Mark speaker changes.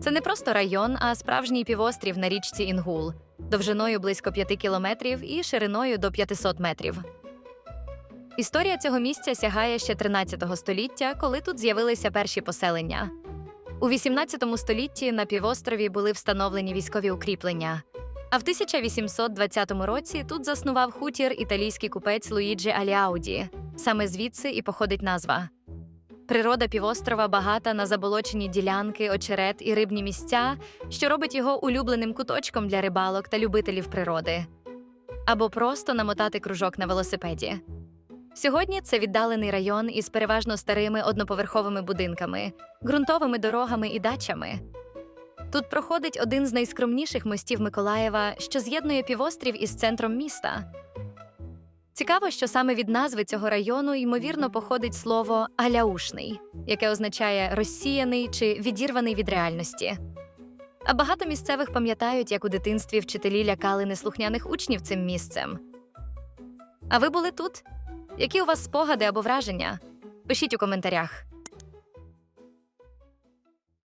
Speaker 1: Це не просто район, а справжній півострів на річці Інгул, довжиною близько 5 кілометрів і шириною до 500 метрів. Історія цього місця сягає ще 13 століття, коли тут з'явилися перші поселення. У 18 столітті на півострові були встановлені військові укріплення. А в 1820 році тут заснував хутір італійський купець Луїджі Аліауді. Саме звідси і походить назва. Природа півострова багата на заболочені ділянки, очерет і рибні місця, що робить його улюбленим куточком для рибалок та любителів природи. Або просто намотати кружок на велосипеді. Сьогодні це віддалений район із переважно старими одноповерховими будинками, ґрунтовими дорогами і дачами. Тут проходить один з найскромніших мостів Миколаєва, що з'єднує півострів із центром міста. Цікаво, що саме від назви цього району ймовірно походить слово аляушний, яке означає розсіяний чи відірваний від реальності. А багато місцевих пам'ятають, як у дитинстві вчителі лякали неслухняних учнів цим місцем. А ви були тут? Які у вас спогади або враження? Пишіть у коментарях.